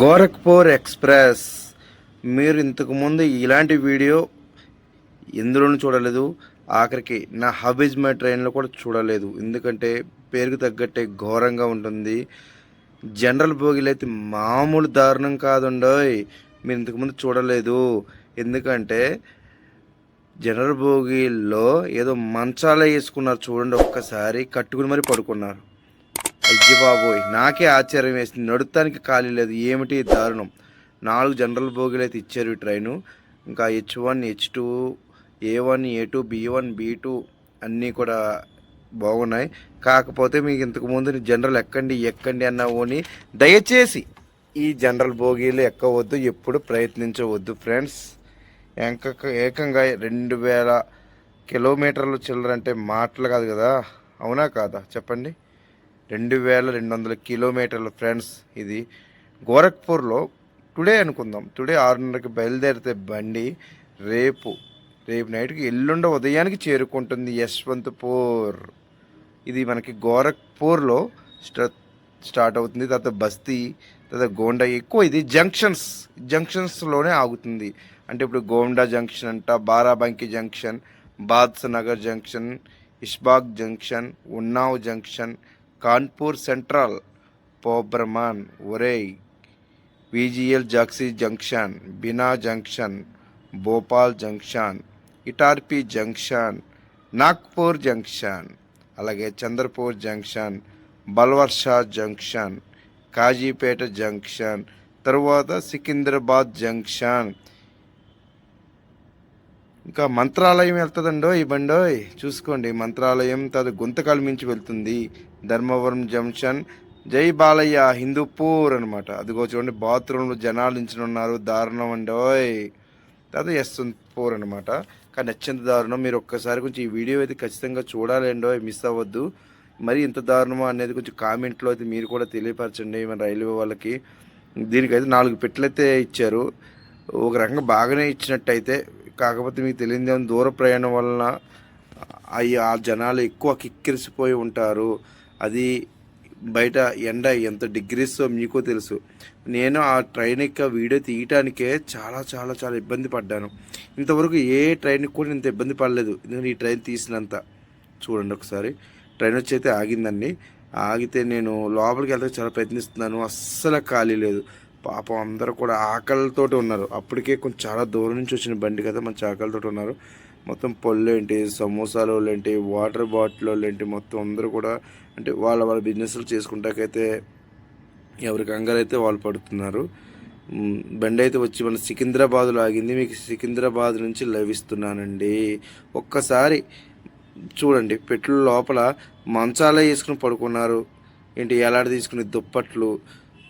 Gorakhpur express. మీరు ఇంతకుముందు ఇలాంటి వీడియో ఎందులోనూ చూడలేదు. ఆఖరికి నా హబీజ్ మై ట్రైన్లో కూడా చూడలేదు. ఎందుకంటే పేరుకు తగ్గట్టే ఘోరంగా ఉంటుంది. జనరల్ బోగీలు అయితే మామూలు దారుణం కాదుండోయ్. మీరు ఇంతకుముందు చూడలేదు. ఎందుకంటే జనరల్ బోగీల్లో ఏదో మంచాలే వేసుకున్నారు చూడండి ఒక్కసారి. కట్టుకుని మరి పడుకున్నారు. అయ్యి బాబోయ్ నాకే ఆశ్చర్యం వేసింది. నడుతానికి ఖాళీ లేదు. ఏమిటి దారుణం? నాలుగు జనరల్ బోగీలు అయితే ఇచ్చారు ఈ ట్రైను. ఇంకా H one H two A one A two B one B two అన్నీ కూడా బాగున్నాయి. కాకపోతే మీకు ఇంతకుముందు జనరల్ ఎక్కండి ఎక్కండి అన్న ఓని దయచేసి ఈ జనరల్ బోగీలు ఎక్కవద్దు ఎప్పుడు ప్రయత్నించవద్దు ఫ్రెండ్స్. ఎంక ఏకంగా రెండు వేల కిలోమీటర్లు చిల్లరంటే మాటలు కాదు కదా. అవునా కాదా? చెప్పండి. రెండు వేల రెండు వందల కిలోమీటర్లు ఫ్రెండ్స్ ఇది. గోరఖ్పూర్లో టుడే అనుకుందాం. టుడే ఆరున్నరకి బయలుదేరితే బండి రేపు రేపు నైట్కి ఎల్లుండ ఉదయానికి చేరుకుంటుంది యశ్వంత్పూర్. ఇది మనకి గోరఖ్పూర్లో స్టా స్టార్ట్ అవుతుంది. తర్వాత బస్తీ తర్వాత గోండా ఎక్కువ ఇది జంక్షన్స్ జంక్షన్స్లోనే ఆగుతుంది. అంటే ఇప్పుడు గోండా జంక్షన్ అంట Barabanki junction Badshahnagar junction Aishbagh junction Unnao junction Kanpur central పోబ్రమాన్ Orai VGL Jhansi junction Bina junction Bhopal junction Itarsi junction Nagpur junction అలాగే Chandrapur junction Balharshah junction Kazipet junction తరువాత సికింద్రాబాద్ జంక్షన్ ఇంకా మంత్రాలయం వెళ్తుందండో ఈ బండోయ్? చూసుకోండి మంత్రాలయం తదు గుంతకాలు మించి వెళ్తుంది. ధర్మవరం జంక్షన్. జై బాలయ్య హిందూపూర్ అనమాట అదిగో చూడండి బాత్రూంలో జనాలు నించుని ఉన్నారు దారుణం అండోయ్. తర్వాత యశ్వంత్పూర్ అనమాట కానీ అత్యంత దారుణం మీరు ఒక్కసారి కొంచెం ఈ వీడియో అయితే ఖచ్చితంగా చూడాలండో మిస్ అవ్వద్దు. మరి ఇంత దారుణమా అనేది కొంచెం కామెంట్లో అయితే మీరు కూడా తెలియపరచండి మన రైల్వే వాళ్ళకి. దీనికైతే నాలుగు పెట్టెలైతే ఇచ్చారు. ఒక రకంగా బాగానే ఇచ్చినట్టయితే కాకపోతే మీకు తెలియదు దూర ప్రయాణం వలన అవి ఆ జనాలు ఎక్కువ కిక్కిరిసిపోయి ఉంటారు. అది బయట ఎండ ఎంత డిగ్రీస్ మీకు తెలుసు. నేను ఆ ట్రైన్ యొక్క వీడియో తీయటానికే చాలా చాలా చాలా ఇబ్బంది పడ్డాను. ఇంతవరకు ఏ ట్రైన్కి కూడా ఇంత ఇబ్బంది పడలేదు. ఎందుకంటే ఈ ట్రైన్ తీసినంత చూడండి ఒకసారి. ట్రైన్ వచ్చి అయితే ఆగిందండి. ఆగితే నేను లోపలికి వెళ్తే చాలా ప్రయత్నిస్తున్నాను. అస్సలు ఖాళీ లేదు. పాపం అందరూ కూడా ఆకలితోటి ఉన్నారు. అప్పటికే కొంచెం చాలా దూరం నుంచి వచ్చిన బండి కదా మంచి ఆకలితోటి ఉన్నారు. మొత్తం పళ్ళు ఏంటి సమోసాలు ఏంటి వాటర్ బాటిల్ ఏంటి మొత్తం అందరూ కూడా అంటే వాళ్ళ వాళ్ళ బిజినెస్లు చేసుకుంటాకైతే ఎవరి కంగారైతే వాళ్ళు పడుతున్నారు. బండి అయితే వచ్చి మన సికింద్రాబాద్లో ఆగింది. మీకు సికింద్రాబాద్ నుంచి లభిస్తున్నానండి. ఒక్కసారి చూడండి పెట్ల లోపల మంచాలే వేసుకుని పడుకున్నారు. ఏంటి ఎలాడ తీసుకుని దుప్పట్లు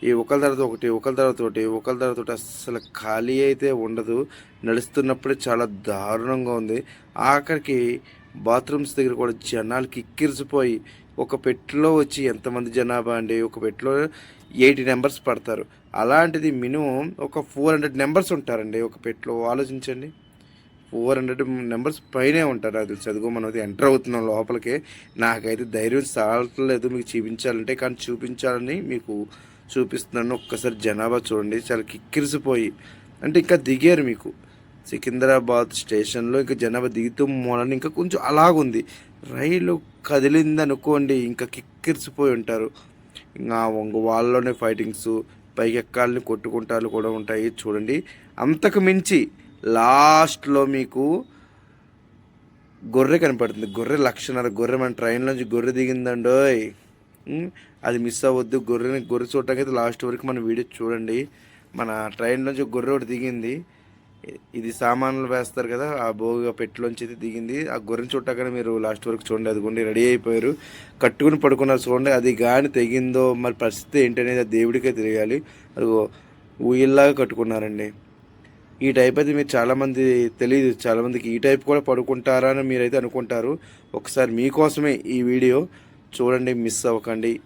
ఈ ఒకరి తర్వాత ఒకటి ఒకరి తర్వాత ఒకటి ఒకరి తర్వాత ఒకటి ఖాళీ అయితే ఉండదు. నడుస్తున్నప్పుడే చాలా దారుణంగా ఉంది. ఆఖరికి బాత్రూమ్స్ దగ్గర కూడా జనాలు కిక్కిరిసిపోయి ఒక పెట్టెలో వచ్చి ఎంతమంది జనాభా అండి? ఒక పెట్టెలో ఎయిటీ నెంబర్స్ పడతారు. అలాంటిది మినిమం ఒక ఫోర్ హండ్రెడ్ నెంబర్స్ ఉంటారండి ఒక పెట్టులో. ఆలోచించండి. ఫోర్ హండ్రెడ్ నెంబర్స్ పైనే ఉంటారు. అది చదువు మనం ఎంటర్ అవుతున్నాం లోపలికి. నాకైతే ధైర్యం సాగలేదు మీకు చూపించాలంటే కానీ చూపించాలని మీకు చూపిస్తున్నాను. ఒక్కసారి జనాభా చూడండి. చాలా కిక్కిరిసిపోయి అంటే ఇంకా దిగారు మీకు. సికింద్రాబాద్ స్టేషన్లో ఇంకా జనాభా దిగుతూ మూలని ఇంకా కొంచెం అలాగుంది. రైలు కదిలింది అనుకోండి ఇంకా కిక్కిరిసిపోయి ఉంటారు. ఇంకా వంగ వాళ్ళలోనే ఫైటింగ్స్ పైకెక్కాలని కొట్టుకుంటాలు కూడా ఉంటాయి. చూడండి. అంతకు మించి లాస్ట్లో మీకు గొర్రె కనపడుతుంది. గొర్రె లక్షన్నర గొర్రె మన ట్రైన్లోంచి గొర్రె దిగిందండోయ్. అది మిస్ అవ్వద్దు. గొర్రెని గొర్రె చూడటానికి అయితే లాస్ట్ వరకు మన వీడియో చూడండి. మన ట్రైన్లోంచి గొర్రె ఒకటి దిగింది. ఇది సామాన్లు వేస్తారు కదా ఆ భోగిగా పెట్టిలోంచి అయితే దిగింది. ఆ గొర్రెని చూడటాకనే మీరు లాస్ట్ వరకు చూడండి. అదిగోండి రెడీ అయిపోయారు. కట్టుకుని పడుకున్నారు చూడండి. అది కానీ తెగిందో మరి పరిస్థితి ఏంటనేది ఆ దేవుడికే తెలియాలి. అది ఊయిల్లాగా కట్టుకున్నారండి. ఈ టైప్ అయితే మీరు చాలామంది తెలియదు చాలామందికి ఈ టైప్ కూడా పడుకుంటారా అని మీరైతే అనుకుంటారు. ఒకసారి మీకోసమే ఈ వీడియో. చూడండి మిస్ అవ్వకండి.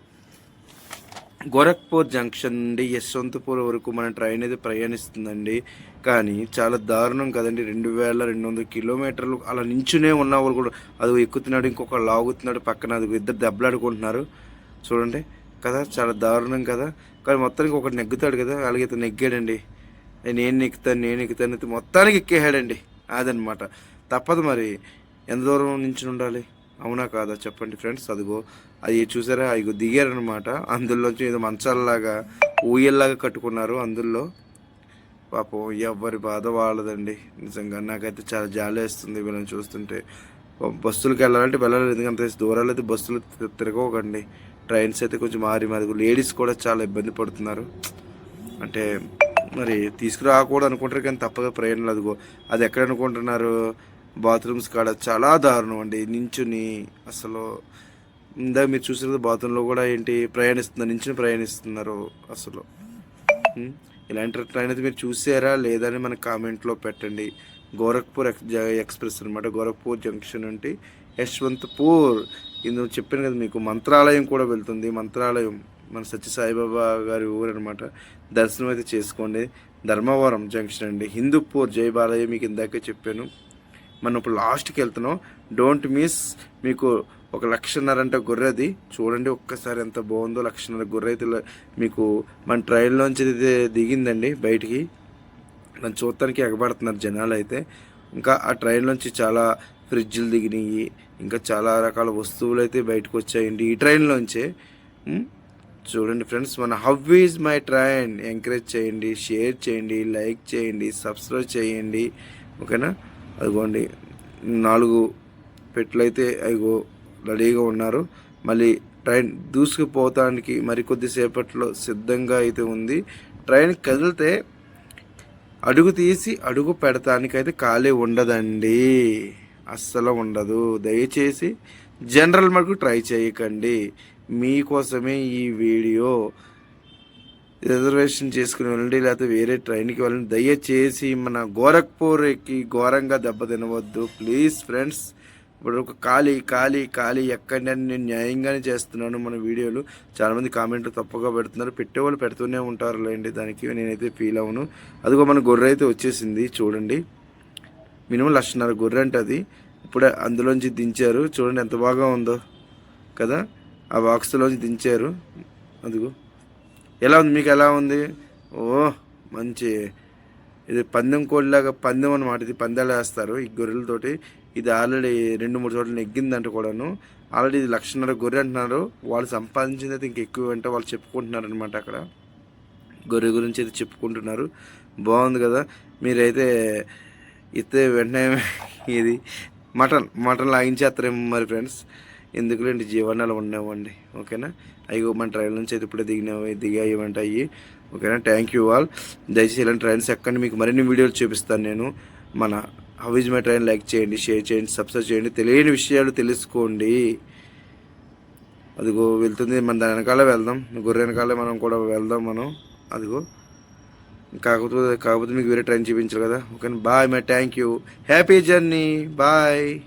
గోరఖ్పూర్ జంక్షన్ నుండి యశ్వంతపూర్ వరకు మన ట్రైన్ అయితే ప్రయాణిస్తుందండి. కానీ చాలా దారుణం కదండి. రెండు వేల రెండు వందల కిలోమీటర్లు అలా నించునే ఉన్న వాళ్ళు కూడా అది ఎక్కుతున్నాడు ఇంకొక లాగుతున్నాడు పక్కన. అది ఇద్దరు దెబ్బలాడుకుంటున్నారు. చూడండి కదా చాలా దారుణం కదా. కానీ మొత్తానికి ఒకటి నెగ్గుతాడు కదా అలాగే ఇతను నెగ్గాడండి. నేను ఎక్కుతాను నేను ఎక్కుతాను అయితే మొత్తానికి ఎక్కేసాడండి అదనమాట తప్పదు మరి. ఎంత దూరం నుంచి ఉండాలి? అవునా కాదా? చెప్పండి ఫ్రెండ్స్ అదిగో. అది చూసారా? అదిగో దిగారనమాట అందులోంచి ఏదో మంచాలలాగా ఊయల్లాగా కట్టుకున్నారు అందులో. పాపం ఎవరి బాధ వాళ్ళదండి. నిజంగా నాకైతే చాలా జాలి వేస్తుంది వీళ్ళని చూస్తుంటే. బస్సులకు వెళ్ళాలంటే వెళ్ళాలి ఎందుకంటే దూరాలు అయితే బస్సులు తిరగకండి ట్రైన్స్ అయితే కొంచెం మారి మరి. లేడీస్ కూడా చాలా ఇబ్బంది పడుతున్నారు. అంటే మరి తీసుకురాకూడదు అనుకుంటారు కానీ తప్పగా ప్రయాణాలు అదిగో. అది ఎక్కడ అనుకుంటున్నారు? బాత్రూమ్స్ కాడ చాలా దారుణం అండి. నించుని అసలు ఇందాక మీరు చూసిన బాత్రూంలో కూడా ఏంటి ప్రయాణిస్తున్నారు నించుని ప్రయాణిస్తున్నారు అసలు. ఇలాంటి ట్రైన్ అయితే మీరు చూసారా? లేదని మన కామెంట్లో పెట్టండి. గోరఖ్పూర్ ఎక్స్ జ- ఎక్స్ప్రెస్ అనమాట గోరఖ్పూర్ జంక్షన్ నుండి యశ్వంతపూర్. ఇందులో చెప్పాను కదా మీకు మంత్రాలయం కూడా వెళ్తుంది. మంత్రాలయం మన సత్య సాయిబాబా గారి ఊరు అనమాట దర్శనం అయితే చేసుకోండి. ధర్మవరం జంక్షన్ అండి. హిందూపూర్ జై బాలయ్య మీకు ఇందాకే చెప్పాను. మనం ఇప్పుడు లాస్ట్కి వెళ్తున్నాం డోంట్ మిస్ మీకు ఒక లక్షన్నర అంటే గొర్రెది. చూడండి ఒక్కసారి ఎంత బాగుందో లక్షన్నర గొర్రె అయితే మీకు మన ట్రైన్లోంచి అయితే దిగిందండి బయటికి. నన్ను చూడటానికి ఎగబడుతున్నారు జనాలు అయితే ఇంకా ఆ ట్రైన్లోంచి చాలా ఫ్రిడ్జ్లు దిగినాయి. ఇంకా చాలా రకాల వస్తువులు అయితే బయటకు వచ్చాయండి ఈ ట్రైన్లోంచే చూడండి ఫ్రెండ్స్ మన how is my train encourage చేయండి షేర్ చేయండి లైక్ చేయండి సబ్స్క్రైబ్ చేయండి. ఓకేనా? అదిగోండి నాలుగు పెట్లు అయితే రెడీగా ఉన్నారు. మళ్ళీ ట్రైన్ దూసుకుపోతానికి మరికొద్దిసేపట్లో సిద్ధంగా అయితే ఉంది. ట్రైన్ కదిలితే అడుగు తీసి అడుగు పెడతానికైతే ఖాళీ ఉండదండి. అస్సలు ఉండదు. దయచేసి జనరల్ మటుకు ట్రై చేయకండి. మీకోసమే ఈ వీడియో. రిజర్వేషన్ చేసుకుని వెళ్ళండి లేకపోతే వేరే ట్రైన్కి వెళ్ళండి దయచేసి మన గోరఖ్పూర్కి ఘోరంగా దెబ్బ తినవద్దు. ప్లీజ్ ఫ్రెండ్స్ ఇప్పుడు ఒక ఖాళీ ఖాళీ ఖాళీ ఎక్కడైనా నేను న్యాయంగానే చేస్తున్నాను మన వీడియోలు. చాలామంది కామెంట్లు తప్పుగా పెడుతున్నారు. పెట్టేవాళ్ళు పెడుతూనే ఉంటారు లేండి దానికి నేనైతే ఫీల్ అవును. అదిగో మన గొర్రె అయితే వచ్చేసింది చూడండి. మినిమం లక్షన్నర గొర్రె అంటే అది. ఇప్పుడే అందులోంచి దించారు. చూడండి ఎంత బాగా ఉందో కదా. ఆ బాక్స్లోంచి దించారు. అదిగో. ఎలా ఉంది? మీకు ఎలా ఉంది? ఓ మంచి. ఇది పందెం కోడిలాగా పందెం అనమాట ఇది పందాలు వేస్తారు ఈ గొర్రెలతోటి. ఇది ఆల్రెడీ రెండు మూడు చోట్ల నెగ్గిందంట కూడాను. ఆల్రెడీ ఇది లక్షన్నర గొర్రె అంటున్నారు. వాళ్ళు సంపాదించింది అయితే ఇంక ఎక్కువ అంటే వాళ్ళు చెప్పుకుంటున్నారు అనమాట అక్కడ. గొర్రె గురించి అయితే చెప్పుకుంటున్నారు. బాగుంది కదా. మీరైతే ఇస్తే వెంటనే ఇది. మటన్ మటన్ లాగించేస్తారేమో మరి ఫ్రెండ్స్. ఎందుకులేండి జీవనాలు ఉండేవండి? ఓకేనా? అయ్యో మన ట్రైన్ నుంచి అయితే ఇప్పుడే దిగినవి దిగాయమంట అయ్యి. ఓకేనా? థ్యాంక్ యూ ఆల్ దయచేసి ఇలాంటి ట్రైన్స్ ఎక్కండి. మీకు మరిన్ని వీడియోలు చూపిస్తాను నేను. మన హౌజ్ మై ట్రైన్ లైక్ చేయండి షేర్ చేయండి సబ్స్క్రైబ్ చేయండి. తెలియని విషయాలు తెలుసుకోండి. అదిగో వెళ్తుంది. మన దాని వెనకాల వెళ్దాం. గొర్రె వెనకాలే మనం కూడా వెళ్దాం మనం. అదిగో. కాకపోతే కాకపోతే మీకు వేరే ట్రైన్ చూపించాలి కదా. Okay bye my thank you happy journey bye